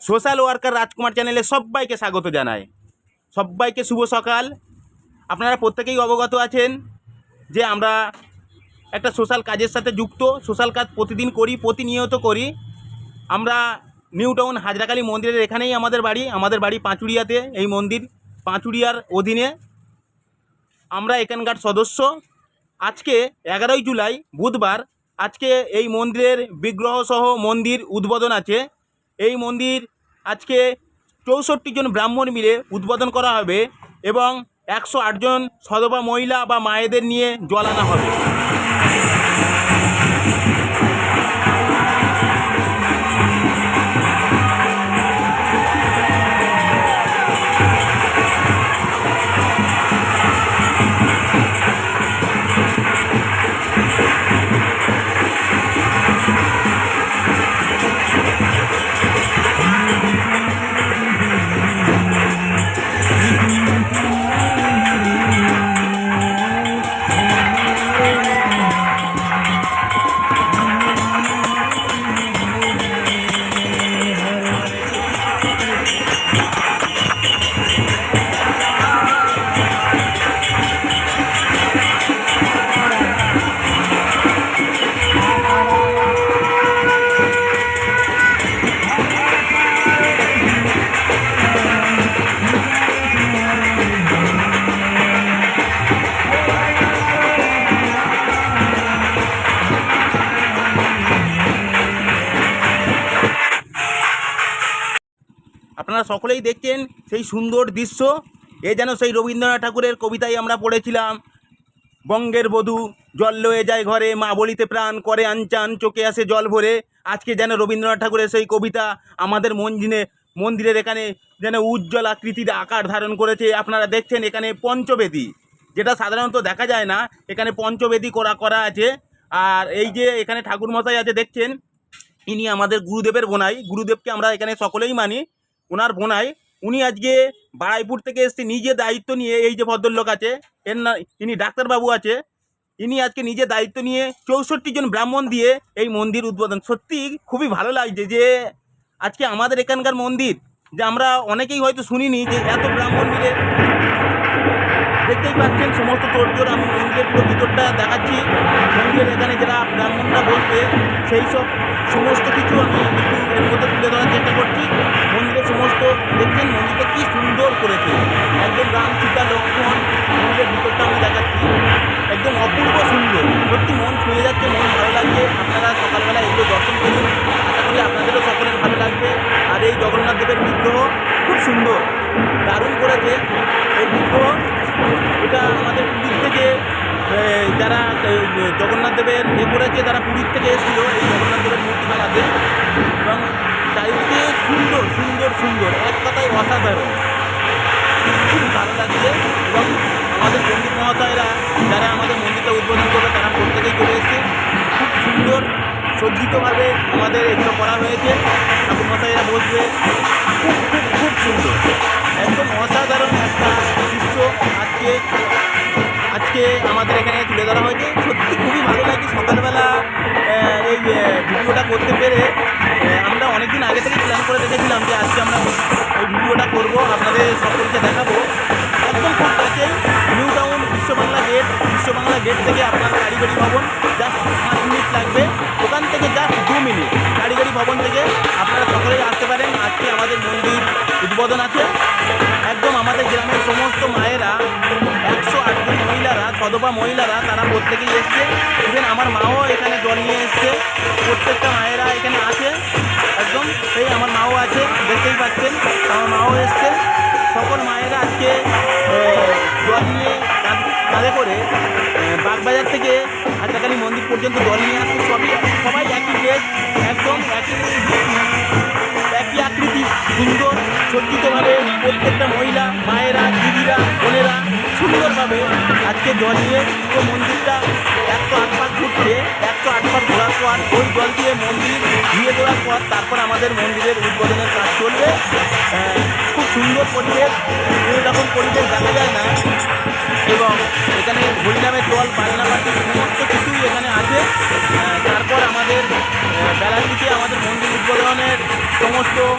Social worker রাজকুমার চ্যানেলে সবাইকে স্বাগত জানাই। সবাইকে শুভ সকাল। আপনারা প্রত্যেকেই অবগত আছেন যে আমরা একটা সোশ্যাল কাজের সাথে যুক্ত, সোশ্যাল কাজ প্রতিদিন করি, প্রতিনিয়ত করি। আমরা নিউ টাউন হাজরাকালী মন্দিরের এখানেই আমাদের বাড়ি আমাদের বাড়ি পাঁচুড়িয়াতে, এই মন্দির পাঁচুড়িয়ার অধীনে। আমরা এখানকার সদস্য। আজকে এগারোই জুলাই, বুধবার, আজকে এই মন্দিরের বিগ্রহ সহ মন্দির উদ্বোধন আছে। এই মন্দির আজকে চৌষট্টি জন ব্রাহ্মণ মিলে উদ্বোধন করা হবে এবং একশো আটজন সদবা মহিলা বা মায়েদের নিয়ে জল আনা হবে। আপনারা সকলেই দেখছেন সেই সুন্দর দৃশ্য। এ যেন সেই রবীন্দ্রনাথ ঠাকুরের কবিতায় আমরা পড়েছিলাম। বঙ্গের বধূ, জল লয়ে যায় ঘরে, মা বলিতে প্রাণ করে, আনচান চোখে আসে জল ভরে। আজকে যেন রবীন্দ্রনাথ ঠাকুরের সেই কবিতা আমাদের মন্দিরে মন্দিরের এখানে যেন উজ্জ্বল আকৃতির আকার ধারণ করেছে। আপনারা দেখছেন এখানে পঞ্চবেদী, যেটা সাধারণত দেখা যায় না। এখানে পঞ্চবেদী করা করা আছে। আর এই যে এখানে ঠাকুর মশাই আছে, দেখছেন? ইনি আমাদের গুরুদেবের বোনাই। গুরুদেবকে আমরা এখানে সকলেই মানি। ওনার বোনাই, উনি আজকে বারাইপুর থেকে এসে নিজে দায়িত্ব নিয়ে এই যে ভদ্রলোক আছে, এর না ইনি ডাক্তারবাবু আছে, ইনি আজকে নিজে দায়িত্ব নিয়ে চৌষট্টি জন ব্রাহ্মণ দিয়ে এই মন্দির উদ্বোধন। সত্যি খুবই ভালো লাগছে যে আজকে আমাদের এখানকার মন্দির, যে আমরা অনেকেই হয়তো শুনিনি যে এত ব্রাহ্মণ মিলে দেখতেই পাচ্ছেন সমস্ত তোড়জোড় আমি মন্দিরের পুরো ভিতরটা দেখাচ্ছি। মন্দিরের এখানে যারা ব্রাহ্মণরা বসবে, সেই সব সমস্ত কিছু আমি একটু দেখছেন মন্দিরটা কি সুন্দর করেছে। একদম রাম সীতা, লক্ষ্মণ মন্দিরের ভিতরটা আমি দেখাচ্ছি। একদম অপূর্ব সুন্দর। সত্যি মন ছুঁয়ে যাচ্ছে, মন ভালো লাগছে। আপনারা সকালবেলা এগুলো দর্শন করুন। আশা করি আপনাদেরও সকলের ভালো লাগবে। আর এই জগন্নাথ দেবের বিগ্রহ খুব সুন্দর। দারুণ করেছে। এই বিগ্রহ, এটা আমাদের পুরীর থেকে যারা জগন্নাথ দেবের এ করেছে, তারা পুরীর থেকে এসেছিল এই জগন্নাথ দেবের মূর্তি বানাতে এবং চারিদিকে সুন্দর সুন্দর সুন্দর। এক কথায় অসাধারণ। খুব ভালো লাগছে এবং আমাদের পণ্ডিত মহাশয়রা, যারা আমাদের মন্দিরটা উদ্বোধন করবে, তারা প্রত্যেকেই চলে এসেছে। খুব সুন্দর, সজ্জিতভাবে আমাদের এগুলো করা হয়েছে। ঠাকুর মশাইরা বসবে। খুব খুব খুব সুন্দর। একদম অসাধারণ একটা দৃশ্য আজকে আজকে আমাদের এখানে তুলে ধরা হয়েছে। সত্যি খুবই ভালো লাগে সকালবেলা এই ভিডিওটা করতে পেরে আগে থেকে প্ল্যান করে রেখেছিলাম যে আজকে আমরা এই ভিডিওটা করব, আপনাদের সকলকে দেখাবো। একদম খুব কাছে নিউ টাউন বিশ্ব বাংলা গেট বিশ্ব বাংলা গেট থেকে আপনার কারিগরি ভবন জাস্ট পাঁচ মিনিট লাগবে। ওখান থেকে জাস্ট দু মিনিট কারিগরি ভবন থেকে আপনারা সকলেই আসতে পারেন। আজকে আমাদের মন্দির উদ্বোধন আছে। একদম আমাদের গ্রামের সমস্ত মায়েরা, একশো আটজন মহিলারা, সদবা মহিলারা, তারা প্রত্যেকেই এসছে। ইভেন আমার মাও এখানে জল নিয়ে এসছে। প্রত্যেকটা মায়েরা এখানে আছে। দেখতেই পাচ্ছেন আমার মাও এসছে। সকল মায়েরা আজকে জল নিয়ে কাঁধ- করে বাগবাজার থেকে হাজারকালী মন্দির পর্যন্ত জল নিয়ে আসছে সবই। সবাই একই ড্রেস একদম একই একই আকৃতি, সুন্দর, সজ্জিতভাবে প্রত্যেকটা মহিলা, মায়েরা, দিদিরা, বোনেরা সুন্দরভাবে আজকে জল নিয়ে পুরো মন্দিরটা একশো আট পাক ঘুরছে, একশো আট পাক ঘোরার পর ওই জল দিয়ে পর তারপর আমাদের মন্দিরের উদ্বোধনের কাজ চলবে। খুব সুন্দর পরিবেশ এরকম পরিবেশ দেখা যায় না। এবং এখানে হরিনামের দল, বাজনা পাটি সমস্ত কিছুই এখানে আছে। তারপর আমাদের বেলার দিকে আমাদের মন্দির উদ্বোধনের সমস্ত